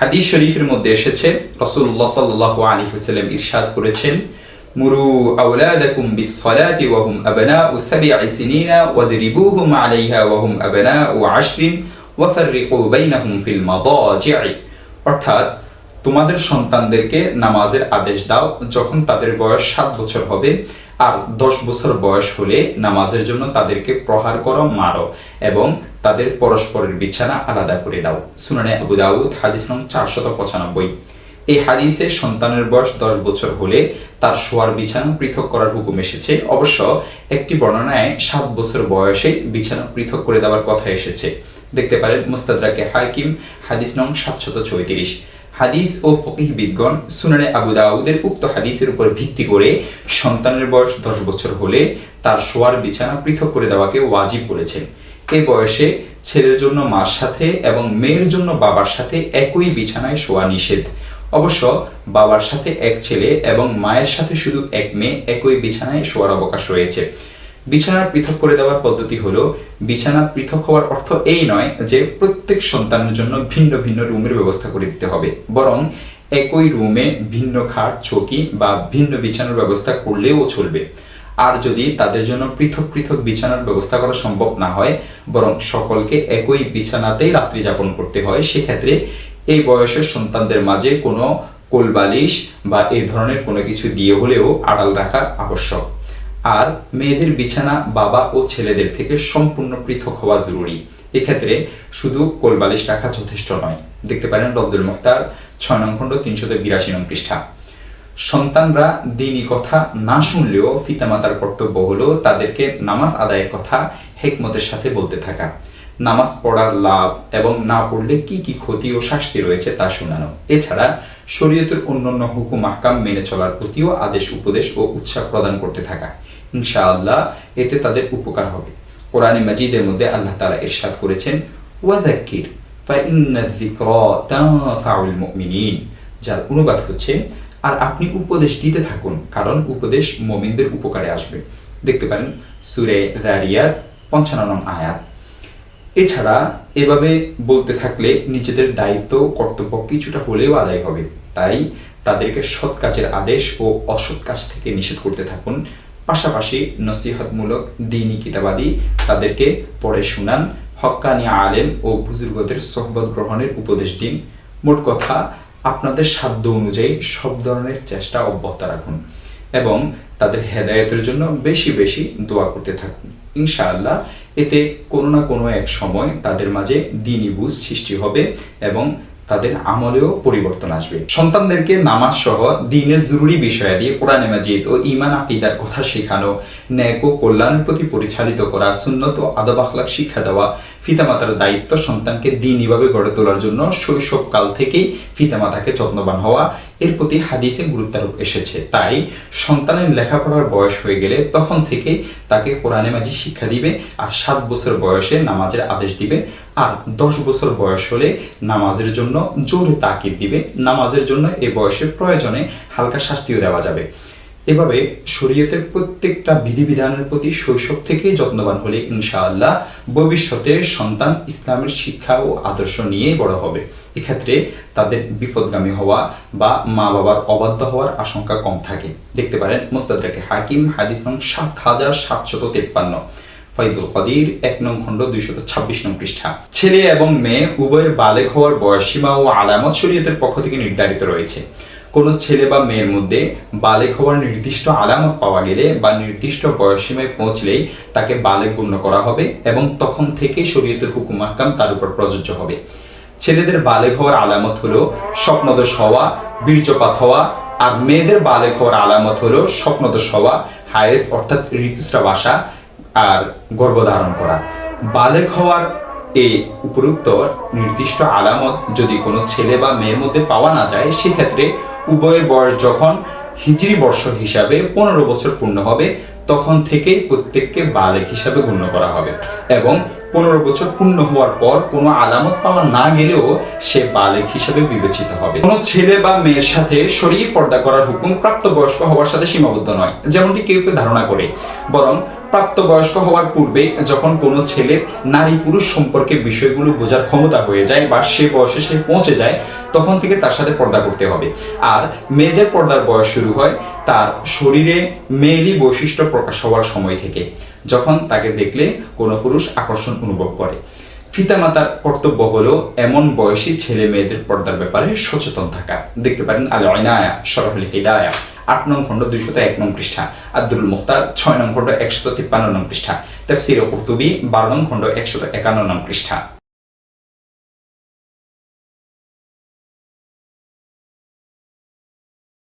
হাদিস শরীফের মধ্যে এসেছে রসুল্লাহ সাল্লাহ আলী হুসাল্লাম ইরশাদ করেছেন, মুরু আওলাদাকুম বিসসালাতি ওয়া হুম আবনাউ সাব'i সিনিনা ওয়াদরিবুহুম আলাইহা ওয়া হুম আবনাউ আশরিন ওয়া ফাররিকু বাইনাহুম ফিল মাদাজি'i অর্থাৎ, তোমাদের সন্তানদেরকে নামাজের আদেশ দাও যখন তাদের বয়স সাত বছর হবে, আর দশ বছর বয়স হলে নামাজের জন্য তাদেরকে প্রহার করো, মারো এবং তাদের পরস্পরের বিছানা আলাদা করে দাও। সুনানে আবু দাউদ, হাদিস নং চারশত পঁচানব্বই। এই হাদিসে সন্তানের বয়স দশ বছর হলে তার শোয়ার বিছানা পৃথক করার হুকুম এসেছে। অবশ্য একটি বর্ণনায় সাত বছর বয়সে বিছানা পৃথক করে দেওয়ার কথা এসেছে। দেখতে পারেন মুস্তাদরাকে হাকিম, হাদিস নং সাতশত চৌত্রিশ। হাদিস ও ফকিহ বিদগণ সুনানে আবু দাউদের উক্ত হাদিসের উপর ভিত্তি করে সন্তানের বয়স দশ বছর হলে তার শোয়ার বিছানা পৃথক করে দেওয়াকে ওয়াজিব করেছেন এই বয়সে ছেলের জন্য মার সাথে এবং মেয়ের জন্য বাবার সাথে একই বিছানায় শোয়া নিষেধ। অবশ্য বাবার সাথে এক ছেলে এবং মায়ের সাথে শুধু এক মেয়ে একই বিছানায় শোয়ার অবকাশ রয়েছে। বিছানা পৃথক করে দেওয়ার পদ্ধতি হলো, বিছানা পৃথক হওয়ার অর্থ এই নয় যে প্রত্যেক সন্তানের জন্য ভিন্ন ভিন্ন রুমের ব্যবস্থা করে দিতে হবে, বরং একই রুমে ভিন্ন খাট, চৌকি বা ভিন্ন বিছানার ব্যবস্থা করলেও চলবে। আর যদি তাদের জন্য পৃথক পৃথক বিছানার ব্যবস্থা করা সম্ভব না হয়, বরং সকলকে একই বিছানাতেই রাত্রি যাপন করতে হয়, সেক্ষেত্রে এই বয়সের সন্তানদের মাঝে কোনো কোলবালিশ বা এই ধরনের কোনো কিছু দিয়ে হলেও আড়াল রাখা আবশ্যক। আর মেয়েদের বিছানা বাবা ও ছেলেদের থেকে সম্পূর্ণ পৃথক হওয়া জরুরি। এক্ষেত্রে শুধু কোলবালিশ রাখা যথেষ্ট নয়। দেখতে পারেন রব্দুল মুখতার, ছয় নং খণ্ড, তিনশত বিরাশি নং পৃষ্ঠা। সন্তানরা দিনই কথা না শুনলেও পিতামাতার কর্তব্য হলো তাদেরকে নামাজ আদায়ের কথা হেকমতের সাথে বলতে থাকা। নামাজ পড়ার লাভ এবং না পড়লে কি কি ক্ষতি ও শাস্তি রয়েছে তা শোনানো। এছাড়া শরীয়তের অন্যান্য হুকুম আহকাম মেনে চলার প্রতিও আদেশ, উপদেশ ও উৎসাহ প্রদান করতে থাকা। ইনশাআল্লাহ এতে তাদের উপকার হবে। কোরআনে মাজিদের মধ্যে আল্লাহ তাআলা এরশাদ করেছেন, ওয়াযাক্কির ফাইন্না তানফাউল মুমিনিন যার অনুবাদ হচ্ছে আর আপনি উপদেশ দিতে থাকুন, কারণ উপদেশ মুমিনদের উপকারে আসবে। দেখতে পারেন, সূরা যারিয়াত 55 নং আয়াত। এছাড়া এভাবে বলতে থাকলে নিজেদের দায়িত্ব কর্তব্য কিছুটা হলেও আদায় হবে। তাই তাদেরকে সৎ কাজের আদেশ ও অসৎ কাজ থেকে নিষেধ করতে থাকুন। পাশাপাশি নসিহতমূলক দিনী কিতাবাদি তাদেরকে পড়ে শুনান। হক্কানি আলেম ও বুজুর্গদের সহবত গ্রহণের উপদেশ দিন। মোট কথা আপনাদের সাধ্য অনুযায়ী সব ধরনের চেষ্টা অব্যাহত রাখুন এবং তাদের হেদায়তের জন্য বেশি বেশি দোয়া করতে থাকুন। ইনশাআল্লাহ এতে কোনো না কোনো এক সময় তাদের মাঝে দিনই বুঝ সৃষ্টি হবে এবং তাদের আমলেও পরিবর্তন আসবে। সন্তানদেরকে নামাজ সহ দিনের জরুরি বিষয়াদি কোরআনে মাজিদ ও ইমান আকিদার কথা শেখানো, ন্যাক ও কল্যাণের প্রতি পরিচালিত করা, সুন্নত ও আদব আখলাক শিক্ষা দেওয়া ফিতামাতার দায়িত্ব সন্তানকে দিনইভাবে গড়ে তোলার জন্য শৈশবকাল থেকেই ফিতামাতাকে যত্নবান হওয়া এর প্রতি হাদিসে গুরুত্বারোপ এসেছে। তাই সন্তানের লেখাপড়ার বয়স হয়ে গেলে তখন থেকে তাকে কোরআনে মাঝি শিক্ষা দিবে আর সাত বছর বয়সে নামাজের আদেশ দিবে আর দশ বছর বয়স হলে নামাজের জন্য জোরে তাকিদ দিবে। নামাজের জন্য এ বয়সের প্রয়োজনে হালকা শাস্তিও দেওয়া যাবে। এভাবে শরীয়তের প্রত্যেকটা বিধিবিধানের প্রতি শৈশব থেকেই যত্নবান হলে ইনশাআল্লাহ ভবিষ্যতে সন্তান ইসলামের শিক্ষা ও আদর্শ নিয়েই বড় হবে। এক্ষেত্রে তাদের বিপদগামী হওয়া বা মা বাবার অবাধ্য হওয়ার আশঙ্কা কম থাকে। দেখতে পারেন মুস্তাদাকে হাকিম, হাদিস নং সাত হাজার সাতশত তেপ্পান্ন। ফাইদুল কদির, এক নং খণ্ড, দুইশত ছাব্বিশ নং পৃষ্ঠা। ছেলে এবং মেয়ে উভয়ের বালেক হওয়ার বয়সীমা ও আলামত শরীয়তের পক্ষ থেকে নির্ধারিত রয়েছে। কোনো ছেলে বা মেয়ের মধ্যে বালেক হওয়ার নির্দিষ্ট আলামত পাওয়া গেলে বা নির্দিষ্ট বয়সীমায় পৌঁছলেই তাকে বালেক গণ্য করা হবে এবং তখন থেকেই শরীয়তের হুকুম আহকাম তার উপর প্রযোজ্য হবে। ছেলেদের বালেক হওয়ার আলামত হলো স্বপ্নদোষ হওয়া, বীর্যপাত হওয়া, আর মেয়েদের বালেক হওয়ার আলামত হলো স্বপ্নদোষ হওয়া, হায়েস অর্থাৎ ঋতুস্রাব আসা আর গর্ভধারণ করা। বালেক হওয়ার এই উপরুক্ত নির্দিষ্ট আলামত যদি কোনো ছেলে বা মেয়ের মধ্যে পাওয়া না যায়, সেক্ষেত্রে উভয়ের বয়স যখন হিজরি বর্ষ হিসাবে পনেরো বছর পূর্ণ হবে, তখন থেকেই প্রত্যেককে বালেক হিসাবে গণ্য করা হবে এবং পনেরো বছর পূর্ণ হওয়ার পর কোনো আলামত পাওয়া না গেলেও সে বালেক হিসাবে বিবেচিত হবে। কোনো ছেলে বা মেয়ের সাথে সরিয়ে পর্দা করার হুকুম প্রাপ্তবয়স্ক হওয়ার সাথে সীমাবদ্ধ নয়, যেমনটি কেউ কেউ ধারণা করে। বরং প্রাপ্তবয়স্ক হওয়ার পূর্বে যখন কোনো ছেলের নারী পুরুষ সম্পর্কে বিষয়গুলো বোঝার ক্ষমতা হয়ে যায় বা সে বয়সে সে পৌঁছে যায়, তখন থেকে তার সাথে পর্দা করতে হবে। আর মেয়েদের পর্দার বয়স শুরু হয় তার শরীরে মেয়েরই বৈশিষ্ট্য প্রকাশ হওয়ার সময় থেকে। যখন তাকে দেখলে কোনো পুরুষ আকর্ষণ অনুভব করে। পিতামাতার কর্তব্য হলো এমন বয়সী ছেলে মেয়েদের পর্দার ব্যাপারে সচেতন থাকা। দেখতে পারেন আল অনায়া সরহল হিদায়া, আট নং খণ্ড দুইশত এক নং পৃষ্ঠা, আব্দুল মুখতার, ছয় নং খণ্ড একশত তিপ্পান্ন নং পৃষ্ঠা তেফসির কুর্তুবি বারো নং খণ্ড একশত একান্ন নং পৃষ্ঠা।